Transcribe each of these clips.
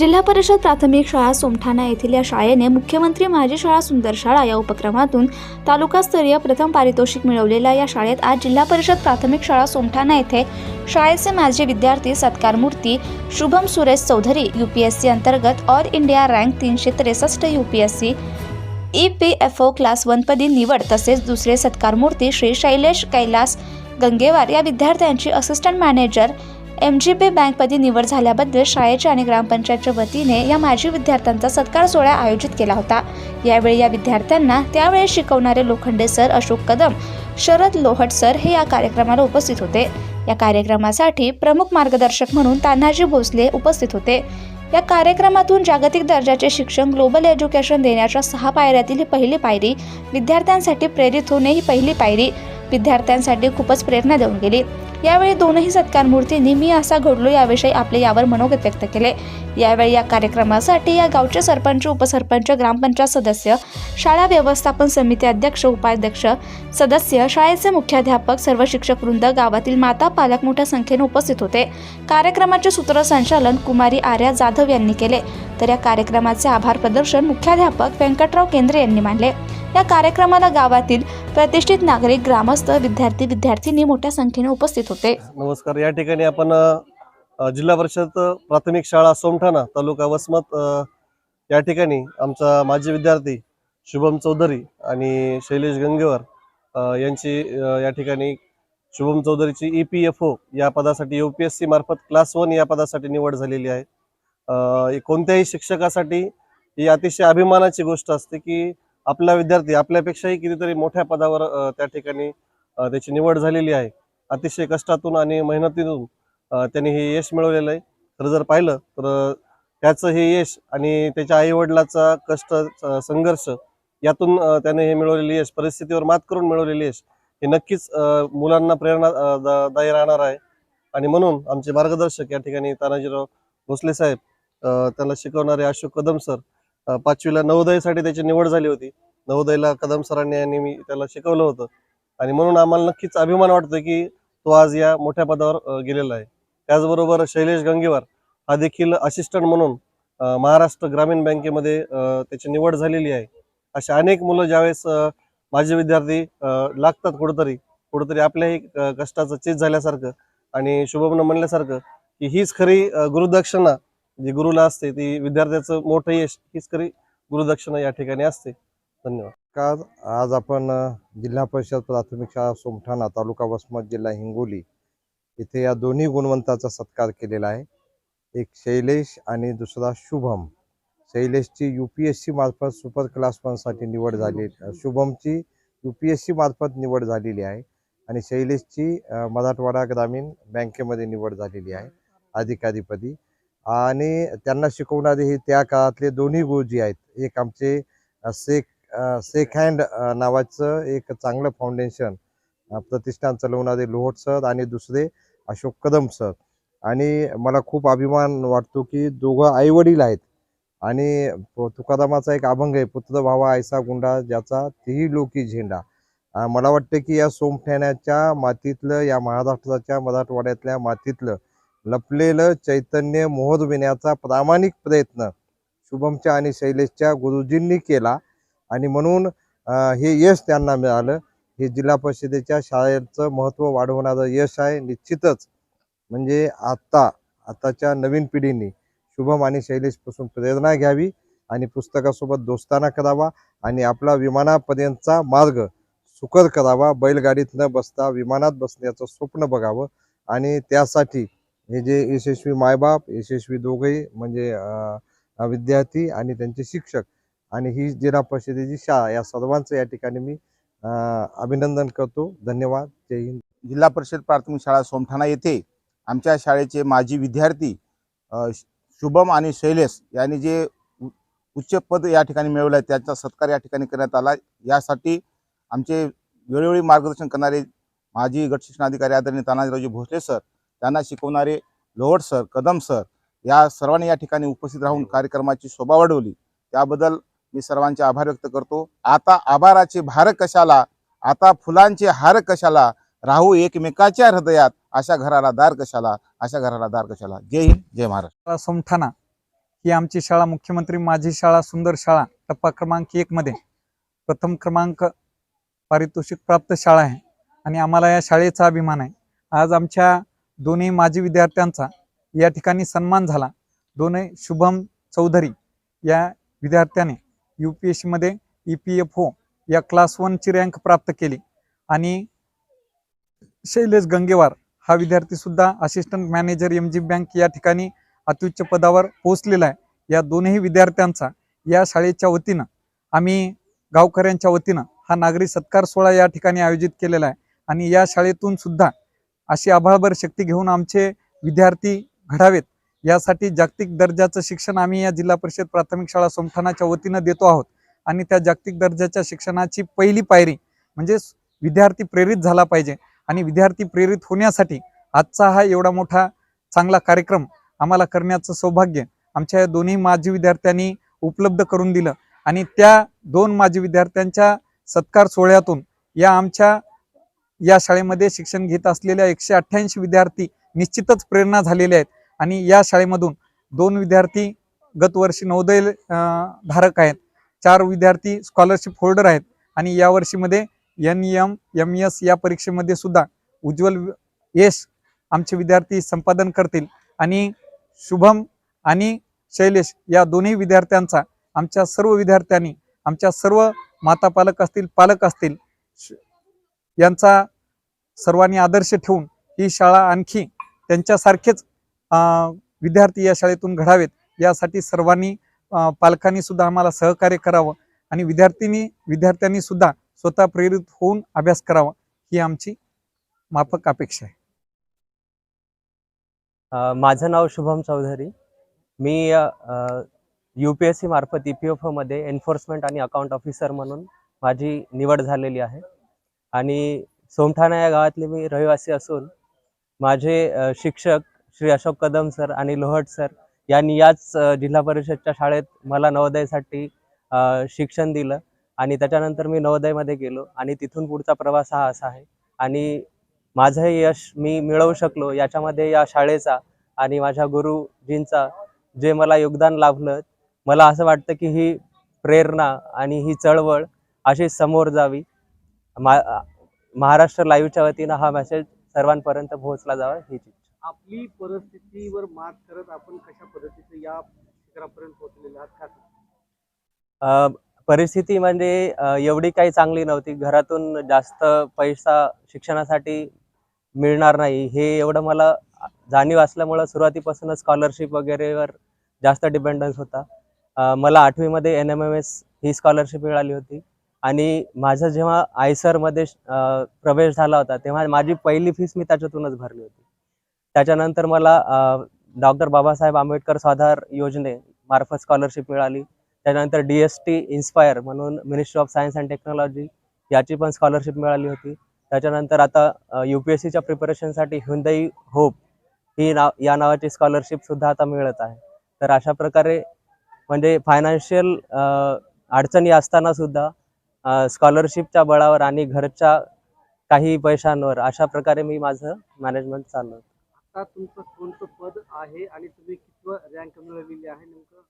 जिल्हा परिषद प्राथमिक शाळा सोमठाणा येथील या शाळेने मुख्यमंत्री माझी शाळा सुंदर शाळा या उपक्रमातून तालुकास्तरीय प्रथम पारितोषिक मिळवलेल्या या शाळेत आज जिल्हा परिषद प्राथमिक शाळा सोमठाणा येथे शाळेचे माजी विद्यार्थी सत्कार मूर्ती Shubham Suresh Chaudhari U P S C अंतर्गत ऑल इंडिया रँक तीनशे त्रेसष्ट U P S C E P F O class वनपदी निवड तसेच दुसरे सत्कारमूर्ती श्री शैलेश कैलास गंगेवार या विद्यार्थ्यांची assistant manager M G B बँकपदी निवड झाल्याबद्दल शाळेच्या आणि ग्रामपंचायतच्या वतीने या माजी विद्यार्थ्यांचा सत्कार सोहळा आयोजित केला होता. यावेळी या विद्यार्थ्यांना त्यावेळी शिकवणारे लोखंडे सर अशोक कदम शरद लोहट सर हे या कार्यक्रमाला उपस्थित होते. या कार्यक्रमासाठी प्रमुख मार्गदर्शक म्हणून तान्हाजी भोसले उपस्थित होते. या कार्यक्रमातून जागतिक दर्जाचे शिक्षण ग्लोबल एज्युकेशन देण्याच्या सहा पायऱ्यातील ही पहिली पायरी विद्यार्थ्यांसाठी प्रेरित होणे ही पहिली पायरी. विद्यार्थ्यांसाठी खूपच प्रेरणा देऊन गेली. यावेळी दोनही सत्कार मूर्तींनी मी असा घडलो याविषयी आपले यावर मनोगत व्यक्त केले. यावेळी या कार्यक्रमासाठी या गावचे सरपंच उपसरपंच ग्रामपंचायत सदस्य शाळा व्यवस्थापन समिती अध्यक्ष उपाध्यक्ष सदस्य शाळेचे मुख्याध्यापक सर्व शिक्षक वृंद गावातील माता पालक मोठ्या संख्येने उपस्थित होते. कार्यक्रमाचे सूत्रसंचालन कुमारी आर्या जाधव यांनी केले. तर या कार्यक्रमाचे आभार प्रदर्शन मुख्याध्यापक व्यंकटराव केंद्रे यांनी मानले. या कार्यक्रमाला गावातील प्रतिष्ठित नागरिक ग्रामस्थ विद्यार्थी विद्यार्थिनी मोठ्या संख्येने उपस्थित होते. नमस्कार. या ठिकाणी आपण जिल्हा परिषद प्राथमिक शाळा सोमठाणा तालुका वसमत या ठिकाणी आमचा माजी विद्यार्थी शुभम चौधरी आणि शैलेश गंगेवर यांची या ठिकाणी शुभम चौधरीची ई पी एफ ओ या पदासाठी यू पी एस सी मार्फत क्लास वन या पदासाठी निवड झालेली आहे. कोणत्याही शिक्षकासाठी ही अतिशय अभिमानाची गोष्ट असते की आपला विद्यार्थी आपल्यापेक्षाही कितीतरी मोठ्या पदावर त्या ठिकाणी त्याची निवड झालेली आहे. अतिशय कष्टातून आणि मेहनतीतून त्यांनी हे यश मिळवलेलं आहे. तर जर पाहिलं तर त्याचं हे यश आणि त्याच्या आईवडिलाचा कष्ट संघर्ष यातून त्याने हे मिळवलेले यश परिस्थितीवर मात करून मिळवलेले यश हे नक्कीच मुलांना प्रेरणा दायी राहणार आहे. आणि म्हणून आमचे मार्गदर्शक या ठिकाणी तानाजीराव भोसले साहेब अ, त्याला शिकवणारे अशोक कदम सर पाचवीला नवोदयसाठी त्याची निवड झाली होती. नवोदयला कदम सरांनी आणि मी त्याला शिकवलं होतं. आणि म्हणून आम्हाला नक्कीच अभिमान वाटतो की तो आज या मोठ्या पदावर गेलेला आहे. त्याचबरोबर शैलेश गंगेवार हा देखील असिस्टंट म्हणून महाराष्ट्र ग्रामीण बँकेमध्ये त्याची निवड झालेली आहे. अशा अनेक मुलं ज्यावेळेस माझे विद्यार्थी लागतात कुठंतरी कुठंतरी आपल्याही कष्टाचं चीज झाल्यासारखं आणि शुभमनं म्हणल्यासारखं की हीच खरी गुरुदक्षिणा जी गुरुला असते ती विद्यार्थ्याचं मोठं यश हीच खरी गुरुदक्षिणा या ठिकाणी असते. धन्यवाद. का आज आपण जिल्हा परिषद प्राथमिक शाळा सोमठाणा तालुका वसमत जिल्हा हिंगोली इथे या दोन्ही गुणवंताचा सत्कार केलेला आहे. एक शैलेश आणि दुसरा शुभम. शैलेशची यू पी एस सी मार्फत सुपर क्लास वनसाठी निवड झाली शुभमची यू पी एस सी मार्फत निवड झालेली आहे आणि शैलेशची मराठवाडा ग्रामीण बँकेमध्ये निवड झालेली आहे अधिकारीपदी आणि त्यांना शिकवणारे हे त्या काळातले दोन्ही गुरुजी आहेत. एक आमचे सेक शेख शेख हँड नावाचं एक चांगलं फाउंडेशन प्रतिष्ठान चालवणारे लोहट सर आणि दुसरे अशोक कदम सर. आणि मला खूप अभिमान वाटतो की दोघं आईवडील आहेत. आणि तुकारामाचा एक अभंग आहे पुत्र भावा ऐसा गुंडा ज्याचा तेही लोकी झेंडा. मला वाटतं की या सोमठ्याण्याच्या मातीतलं या महाराष्ट्राच्या मराठवाड्यातल्या मातीतलं लपलेलं चैतन्य मोहरविण्याचा प्रामाणिक प्रयत्न शुभमच्या आणि शैलेशच्या गुरुजींनी केला. आणि म्हणून हे यश त्यांना मिळालं. हे जिल्हा परिषदेच्या शाळेचं महत्त्व वाढवणारं यश आहे. निश्चितच. म्हणजे आत्ता आताच्या नवीन पिढीने शुभम आणि शैलेशपासून प्रेरणा घ्यावी आणि पुस्तकासोबत दोस्ताना करावा आणि आपला विमानापर्यंतचा मार्ग सुकर करावा. बैलगाडीत न बसता विमानात बसण्याचं स्वप्न बघावं आणि त्यासाठी हे जे यशस्वी मायबाप यशस्वी दोघंही म्हणजे विद्यार्थी आणि त्यांचे शिक्षक आणि ही जिल्हा परिषदेची शाळा या सर्वांचं या ठिकाणी मी अभिनंदन करतो. धन्यवाद. जय हिंद. जिल्हा परिषद प्राथमिक शाळा सोमठाणा येथे आमच्या शाळेचे माजी विद्यार्थी शुभम आणि शैलेश यांनी जे उ- उच्च पद या ठिकाणी मिळवलं आहे त्याचा सत्कार या ठिकाणी करण्यात आला. यासाठी आमचे वेळोवेळी मार्गदर्शन करणारे माजी गटशिक्षणाधिकारी आदरणीय तानाजीरावजी भोसले सर त्यांना शिकवणारे लोहट सर कदम सर या सर्वांनी या ठिकाणी उपस्थित राहून कार्यक्रमाची शोभा वाढवली. त्याबद्दल मी सर्वांचे आभार व्यक्त करतो. आता आभाराचे भार कशाला? आता फुलांचे हार कशाला? राहू एकमेकाच्या हृदयात अशा घराला दार कशाला? अशा घराला दार कशाला? जय हिंद जय महाराष्ट्र. सोमठाणा ही आमची शाळा मुख्यमंत्री माझी शाळा सुंदर शाळा टप्पा क्रमांक एकमध्ये प्रथम क्रमांक पारितोषिक प्राप्त शाळा आहे आणि आम्हाला या शाळेचा अभिमान आहे. आज आमच्या दोन्ही माजी विद्यार्थ्यांचा या ठिकाणी सन्मान झाला. दोन्ही शुभम चौधरी या विद्यार्थ्याने यू पी एस सीमध्ये ई पी एफ ओ या क्लास वनची रँक प्राप्त केली. आणि शैलेश गंगेवार हा विद्यार्थी सुद्धा assistant manager M G bank या ठिकाणी अत्युच्च पदावर पोहोचलेला आहे. या दोन्ही विद्यार्थ्यांचा या शाळेच्या वतीनं आम्ही गावकऱ्यांच्या वतीनं हा नागरी सत्कार सोहळा या ठिकाणी आयोजित केलेला आहे. आणि या शाळेतून सुद्धा अशी आभाळभर शक्ती घेऊन आमचे विद्यार्थी घडावेत. यासाठी जागतिक दर्जाचं शिक्षण आम्ही या जिल्हा परिषद प्राथमिक शाळा सोमठाणाच्या वतीनं देतो आहोत. आणि त्या जागतिक दर्जाच्या शिक्षणाची पहिली पायरी म्हणजे विद्यार्थी प्रेरित झाला पाहिजे. आणि विद्यार्थी प्रेरित होण्यासाठी आजचा हा एवढा मोठा चांगला कार्यक्रम आम्हाला करण्याचं सौभाग्य आमच्या या दोन्ही माजी विद्यार्थ्यांनी उपलब्ध करून दिलं. आणि त्या दोन माजी विद्यार्थ्यांच्या सत्कार सोहळ्यातून या आमच्या या शाळेमध्ये शिक्षण घेत असलेल्या एकशे अठ्ठ्याऐंशी विद्यार्थी निश्चितच प्रेरणा झालेले आहेत. आणि या शाळेमधून दोन विद्यार्थी गतवर्षी नवोदय धारक आहेत. चार विद्यार्थी स्कॉलरशिप होल्डर आहेत. आणि या वर्षीमध्ये एन एम एम एस या परीक्षेमध्ये सुद्धा उज्ज्वल यश आमचे विद्यार्थी संपादन करतील. आणि शुभम आणि शैलेश या दोन्ही विद्यार्थ्यांचा आमच्या सर्व विद्यार्थ्यांनी आमच्या सर्व माता पालक असतील पालक असतील श- यांचा सर्वांनी आदर्श ठेवून ही शाळा आणखी त्यांच्यासारखेच विद्यार्थी या शाळेतून घडावेत यासाठी सर्वांनी पालकांनी सुद्धा आम्हाला सहकार्य करावं आणि विद्यार्थीनी विद्यार्थ्यांनी सुद्धा स्वतः प्रेरित होऊन अभ्यास करावा ही आमची माफक अपेक्षा आहे. माझं नाव शुभम चौधरी. मी यू पी एस सी मार्फत ई पी एफ ओमध्ये एन्फोर्समेंट आणि अकाउंट ऑफिसर म्हणून माझी निवड झालेली आहे. आणि सोमठाणा या गावातले मी रहिवासी असून माझे शिक्षक श्री अशोक कदम सर आणि लोहट सर यांनी याच जिल्हा परिषदच्या शाळेत मला नवोदयसाठी शिक्षण दिलं आणि त्याच्यानंतर मी नवोदयमध्ये गेलो आणि तिथून पुढचा प्रवास हा असा आहे. आणि माझं यश मी मिळवू शकलो याच्यामध्ये या शाळेचा आणि माझ्या गुरुजींचा जे मला योगदान लाभलं मला असं वाटतं की ही प्रेरणा आणि ही चळवळ अशी समोर जावी. महाराष्ट्र लाईव्हच्या वतीनं हा मेसेज सर्वांपर्यंत पोहोचला जावा हीच इच्छा. आपली परिस्थितीवर मात करत आपण कशा पद्धतीचं या शिखरापर्यंत पोहोचलेले आहात? का परिस्थिती म्हणजे एवढी काही चांगली नव्हती. घरातून जास्त पैसा शिक्षणासाठी मिळणार नाही. हे एवढं मला जाणीव असल्यामुळं सुरुवातीपासूनच स्कॉलरशिप वगैरेवर जास्त डिपेंडन्स होता. मला आठवीमध्ये एन एम एम एस ही स्कॉलरशिप मिळाली होती. आणि माझा जेव्हा आयसरमध्ये प्रवेश झाला होता तेव्हा माझी पहिली फीस मी त्याच्यातूनच भरली होती. त्याच्यानंतर मला डॉक्टर बाबासाहेब आंबेडकर स्वाधार योजने मार्फत स्कॉलरशिप मिळाली. त्यानंतर डी एस टी इन्स्पायर म्हणून ministry of science and technology याची पण स्कॉलरशिप मिळाली होती. त्याच्यानंतर आता यू पी एस सीच्या प्रिपरेशनसाठी हुंदई होप ही नाव या नावाची स्कॉलरशिप सुद्धा आता मिळत आहे. तर अशा प्रकारे म्हणजे फायनान्शियल अडचणी असताना सुद्धा स्कॉलरशिपच्या बळावर आणि घरच्या काही पैशांवर अशा प्रकारे मी माझं मॅनेजमेंट चालवतो. आता तुमचं कोणतं पद आहे आणि तुम्ही कितवं रँक मिळवलेली आहे? नेमकं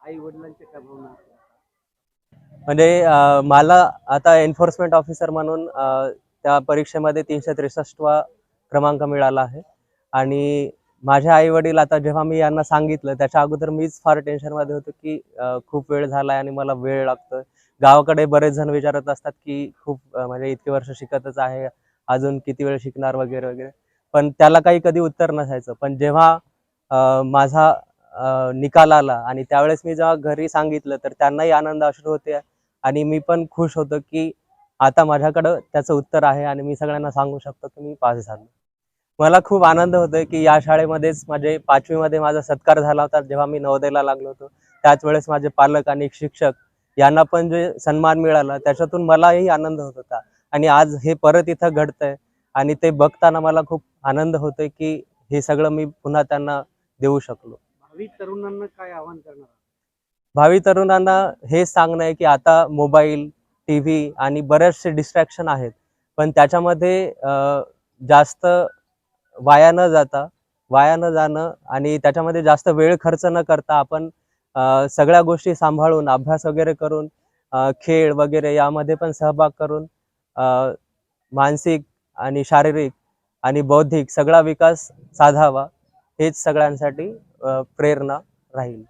आई वडिलांच्या काय भावना? म्हणजे मला आता एन्फोर्समेंट ऑफिसर म्हणून त्या परीक्षेमध्ये तीनशे त्रेसष्टवा क्रमांक मिळाला आहे. आणि माझे आई वडील आता जेव्हा मी यांना सांगितलं त्याच्या अगोदर मीच फार टेन्शनमध्ये होतो की खूप वेळ झाला आणि मला वेळ लागतोय. गावाकडे बरेच जण विचारत असतात की खूप म्हणजे इतके वर्ष शिकतच आहे अजून किती वेळ शिकणार वगैरे वगैरे. पण त्याला काही कधी उत्तर नसायचं. पण जेव्हा माझा निकाल आला आणि त्यावेळेस मी जेव्हा घरी सांगितलं तर त्यांनाही आनंद अश्रू होते आणि मी पण खुश होतो की आता माझ्याकडं त्याचं उत्तर आहे आणि मी सगळ्यांना सांगू शकतो की मी पास झालो. मला खूप आनंद होतोय की या शाळेमध्येच माझे पाचवीमध्ये माझा सत्कार झाला होता. जेव्हा मी नवोदयला लागलो होतो त्याच वेळेस माझे पालक आणि शिक्षक यांना पण जे सन्मान मिळाला त्याच्यातून मलाही आनंद होत होता. आणि आज हे परत इथं घडतंय. आणि ते बघताना मला खूप आनंद होतोय की हे सगळं मी पुन्हा त्यांना देऊ शकलो. भावी तरुणांना काय आवाहन करणार? भावी तरुणांना हे सांगणं आहे की आता मोबाईल टी व्ही आणि बरेचसे डिस्ट्रॅक्शन आहेत. पण त्याच्यामध्ये जास्त वाया न जाता वाया न जाणं आणि त्याच्यामध्ये जास्त वेळ खर्च न करता आपण सगळ्या गोष्टी सांभाळून अभ्यास वगैरे करून खेळ वगैरे यामध्ये पण सहभाग करून अ, मानसिक आणि शारीरिक आणि बौद्धिक सगळा विकास साधावा हेच सगळ्यांसाठी प्रेरणा राहील.